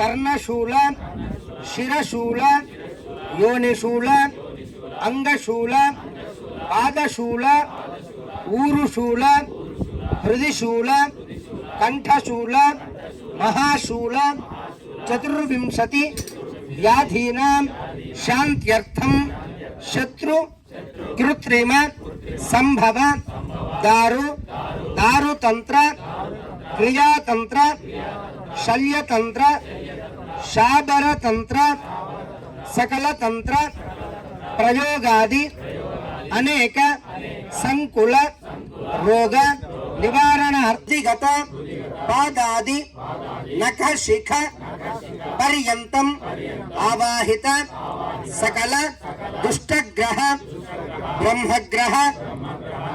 कर्णशूल शिशूल योनिशूल अंगशूल पादशूल ऊरुशूल हृदिशूल कंठशूल महाशूल चतुर्विशति, व्याधीना शांत्यर्थम शत्रु, कृत्रिम, संभव, दारु दारुतंत्र क्रियातंत्र, शल्यतंत्र शाबर तंत्र सकल तंत्र प्रयोगादि अनेक संकुल, रोग, निवारण अर्थिगत पादादि नख शिख पर्यत आवाहित, सकल, दुष्टग्रह, ब्रह्मग्रह,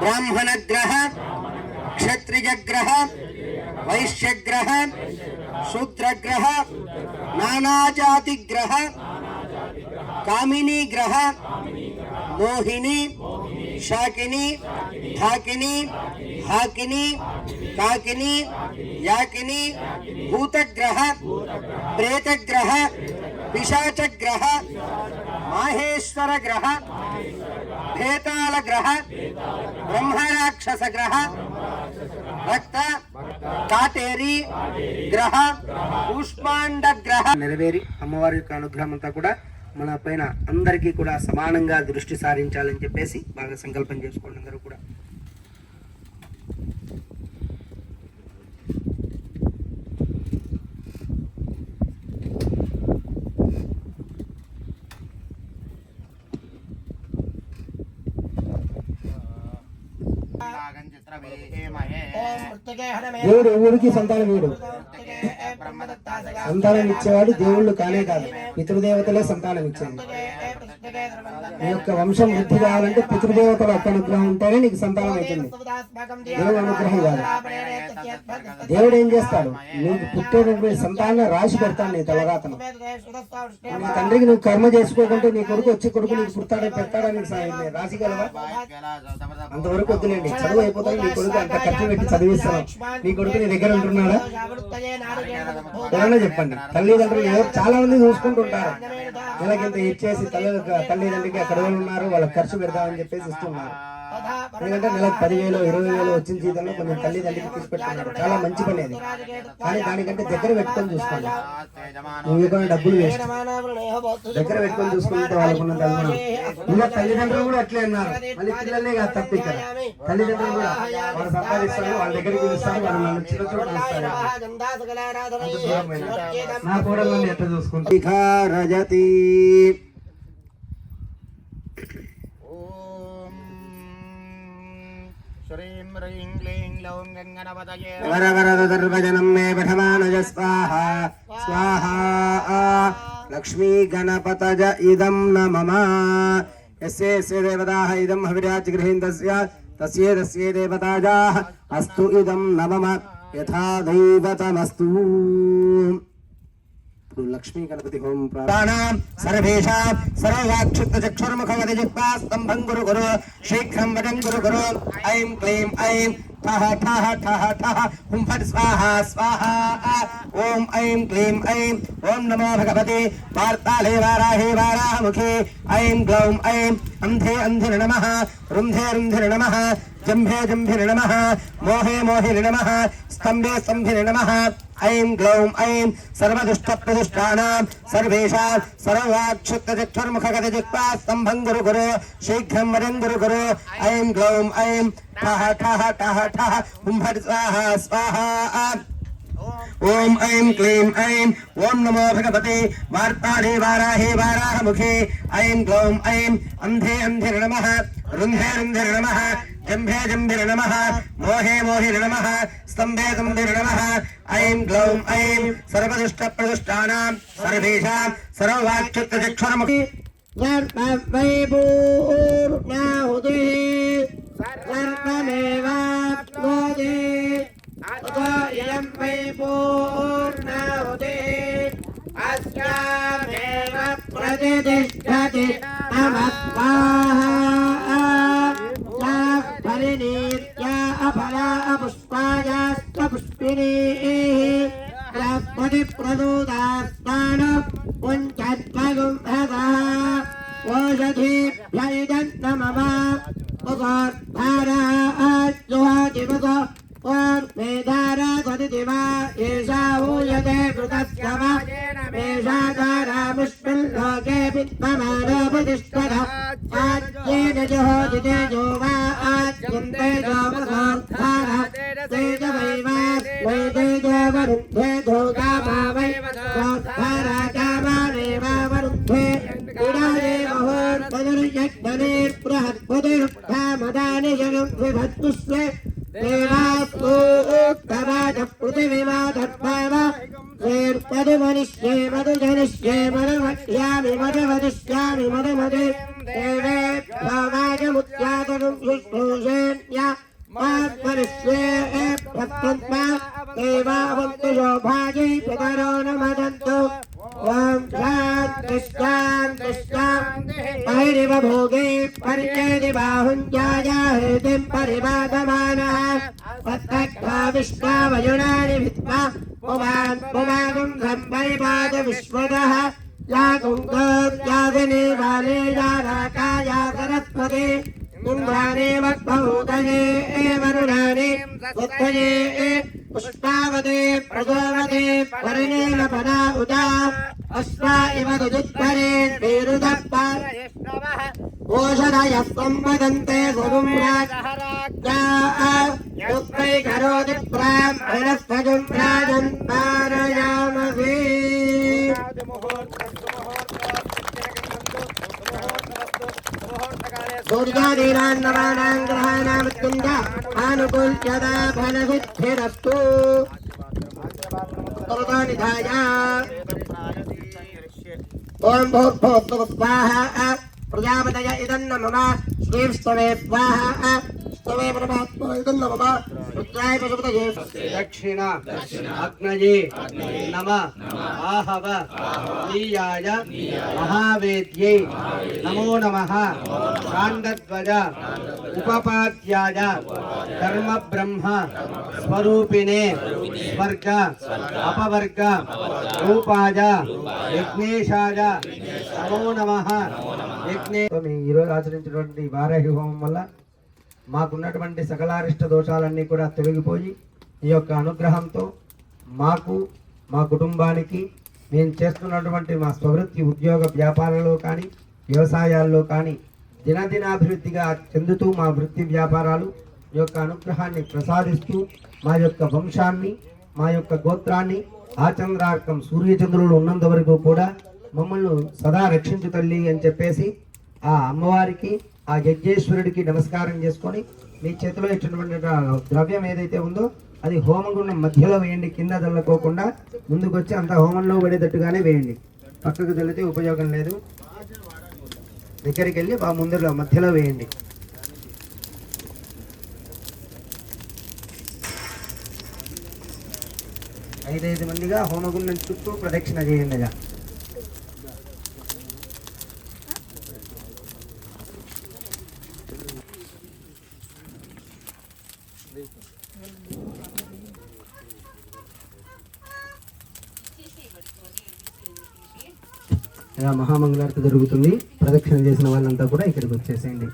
ब्राह्मणग्रह, क्षत्रियग्रह वैश्यग्रह, शूद्रग्रह, नानाजातिग्रह कामिनी ग्रह मोहिनी, शाकिनी ठाकिनी हाकिनी, काकिनी, याकिनी, भूतग्रह, प्रेतग्रह, पिशाचग्रह माहेश्वर ग्रह బ్రహ్మరాక్షస గ్రహ రక్త కాటేరి గ్రహ కూష్మాండ గ్రహ నెరవేరి అమ్మవారి యొక్క అనుగ్రహం అంతా కూడా మన పైన అందరికీ కూడా సమానంగా దృష్టి సారించాలని చెప్పేసి బాగా సంకల్పం చేసుకోండి అందరూ కూడా. దేవుడు ఊరికి సంతానం వీడు సంతానం ఇచ్చేవాడు దేవుళ్ళు కానే కాదు. పితృదేవతలే సంతానం ఇచ్చేది నీ యొక్క వంశం వృద్ధి కావాలంటే పితృదేవతల యొక్క అనుగ్రహం ఉంటేనే నీకు సంతానం అవుతుంది. దేవుడు అనుగ్రహం కాదు. దేవుడు ఏం చేస్తాడు? నీకు పుట్టేటటువంటి సంతానం రాసి పెడతాను నీ తలరాతను. నీ తండ్రికి నువ్వు కర్మ చేసుకోకుంటే నీ కొడుకు వచ్చి కొడుకు నీకు పుడతాడే పెడతాడని రాసి గలవా? అంతవరకు వద్దులేండి. చదువు అయిపోతాడు నీ కొడుకు అంత ఖర్చు పెట్టి చదివిస్తాను నీ కొడుకు నీ దగ్గర ఉంటున్నాడా? ఎవరన్నా చెప్పండి. తల్లిదండ్రులు ఎవరు చాలా మంది చూసుకుంటుంటారు నెలకింత ఇచ్చేసి తల్లి తల్లిదండ్రికి అక్కడ ఉన్నారు? వాళ్ళకి ఖర్చు పెడదామని చెప్పేసి ఇస్తున్నారు ఎందుకంటే నెలకు పదివేలు ఇరవై వేలు వచ్చిన జీతంలో కొంచెం తల్లిదండ్రికి తీసి పెట్టుకున్నారు చాలా మంచి పని అది. కానీ దానికంటే దగ్గర పెట్టుకొని చూసుకోండి. నువ్వు ఇవ్వకుండా డబ్బులు వేస్ట్. దగ్గర పెట్టుకొని చూసుకుంటే వాళ్ళకున్న తల్లి ఇంకా తల్లిదండ్రులు కూడా అట్లే అన్నారు. మళ్ళీ పిల్లలే కాదు తప్ప ఇక్కడ. తల్లిదండ్రులు కూడా వాళ్ళు సంపాదిస్తారు వాళ్ళ దగ్గరికి పిలుస్తారు వాళ్ళు నన్ను చిన్న చోట. నా కూడా నన్ను ఎట్లా చూసుకుంటా రజతి. लक्ष्मी गणपत इदम स्वाहा। न मम यस्य यस्य हविराज इदं हविराजगृहीन्तस्य अस्त तस्ये अस्तु न मम यथा दैवतमस्तु। ఇప్పుడు లక్ష్మీ గణపతి హోం ప్రాణాం సర్వేషాం సర్వవాక్షుత్త చక్షుర్ముఖవతి జిహ్వా స్తంభం గురు గురు శీఘ్రం వదం గురు గురు ఐం క్లీం ఐం ठः ठः ठः ठः हुं फट् स्वाहा स्वाहा ॐ ऐं क्लीं ऐं ॐ नमो भगवते वार्ताले वाराहे वाराहमुखे ऐं ग्लौं ऐं अन्धे अन्धिर नमः रुन्धे रुन्धिर नमः जम्भे जम्भिर नमः मोहे मोहिर नमः स्तम्भे स्तम्भिर नमः ऐं ग्लौं ऐं सर्वदुष्टप्रदुष्टानां, सर्वेषां सर्ववाक्षुत्तचक्षुर्मुखगतजिह्वा स्तम्भं गुरु गुरु, शीघ्रं वदं गुरु गुरु। ऐं ग्लौं ऐं ठः ठः ठः ठः हुं फट् स्वाहा स्वाहा। ॐ ऐं क्लीं ऐं ॐ नमो भगवते वार्ताले वाराहे वाराहमुखे। ऐं ग्लौं ऐं अन्धे अन्धिर नमः, रुन्धे रुन्धिर नमः जम्भे जम्भिर नमः मोहे मोहिर नमः स्तम्भे स्तम्भिर नमः ऐं ग्लौं ऐं सर्वदुष्टप्रदुष्टानां सर्वेषां सर्ववाक्युक्तचक्षुरमुखी सर्वमेवाप्नोति अयं वै प्रतिष्ठति नमः फला पुष्पायास्त्वपुष्पिणीः बृहस्पतिप्रदूतास्तान पुञ्चद्मगुम्हसः ओषधीभ्यैदन्तमम उगोर्धाराज्जुहादिवस ओर्वेदारसदिदिवा एषा हूयते कृतस्तव एषा तारामुष्मिल्लोके विद्ममानो प्रतिष्ठतः आज्येन जुहोदिते जो वा आज्यन्ते जोमस బృహత్పదుర్భామదాని జగం విభత్తుస్వే దేవాస్తోత్తమాజ పృథివీమాధర్మావ ేర్పదుమనిష్యే మధు జనిష్యే మధుమధ్యామి మధుమధిష్యామి మధుమధి దేవే భావాజముద్యాతనం శుశ్రూషేణ్య మాత్మనిష్యే गणानि विद्मा पुमान् पुमागं सम्परिपाद विश्वतः या कुङ्कोत्यादिने बाले या या सरस्वती। कुम्भाने मद्भूतये वरुणानि उत्तये पुष्पावते प्रजोवते परिणेन पदा उदा। अस्मा इव दुदुत्परे मेरुदप्पा ओषधयः संवदन्ते गुरुं యుక్ై కరోతి బ్రాహ్మణస్పజం ప్రాజం పారయామసి సూర్యాదీనాన్నవానాం గ్రహాణామృత్యుంద ఆనుకూల్యదా ఫలవిద్ధిరస్తు నిధాయ ఓం భూర్భోక్తు స్వాహ ప్రజాపతయ ఇదన్నమ శ్రీస్తవే స్వాహ సర్వే పరమాత్మ ఇదం నమ రుద్రాయ ప్రసపతయే దక్షిణ అగ్నయే నమ ఆహవ నీయాయ మహావేద్యై నమో నమ కాండధ్వజ ఉపపాద్యాయ కర్మ బ్రహ్మ స్వరూపిణే స్వర్గ అపవర్గ రూపాయ యజ్ఞేశాయ నమో నమ యజ్ఞే ఈరోజు ఆచరించినటువంటి వారాహి హోమం వల్ల మాకున్నటువంటి సకలారిష్ట దోషాలన్నీ కూడా తొలగిపోయి ఈ యొక్క అనుగ్రహంతో మాకు మా కుటుంబానికి మేము చేస్తున్నటువంటి మా స్వవృత్తి ఉద్యోగ వ్యాపారాల్లో కానీ వ్యవసాయాల్లో కానీ దినదినాభివృద్ధిగా చెందుతూ మా వృత్తి వ్యాపారాలు ఈ యొక్క అనుగ్రహాన్ని ప్రసాదిస్తూ మా యొక్క వంశాన్ని మా యొక్క గోత్రాన్ని ఆచంద్రార్కం సూర్యచంద్రులు ఉన్నంత వరకు కూడా మమ్మల్ని సదా రక్షించు తల్లి అని చెప్పేసి ఆ అమ్మవారికి ఆ యజ్ఞేశ్వరుడికి నమస్కారం చేసుకొని మీ చేతిలో ఇచ్చినటువంటి ద్రవ్యం ఏదైతే ఉందో అది హోమగుండం మధ్యలో వేయండి కింద చల్లకోకుండా ముందుకు వచ్చి అంత హోమంలో పడేటట్టుగానే వేయండి. పక్కకు చల్లితే ఉపయోగం లేదు. దగ్గరికి వెళ్ళి బాగా ముందులో మధ్యలో వేయండి. ఐదైదు మందిగా హోమగుండం చుట్టూ ప్రదక్షిణ చేయండి ఇలా మహామంగళార్తి జరుగుతుంది. ప్రదక్షిణ చేసిన వాళ్ళంతా కూడా ఇక్కడికి వచ్చేసేయండి.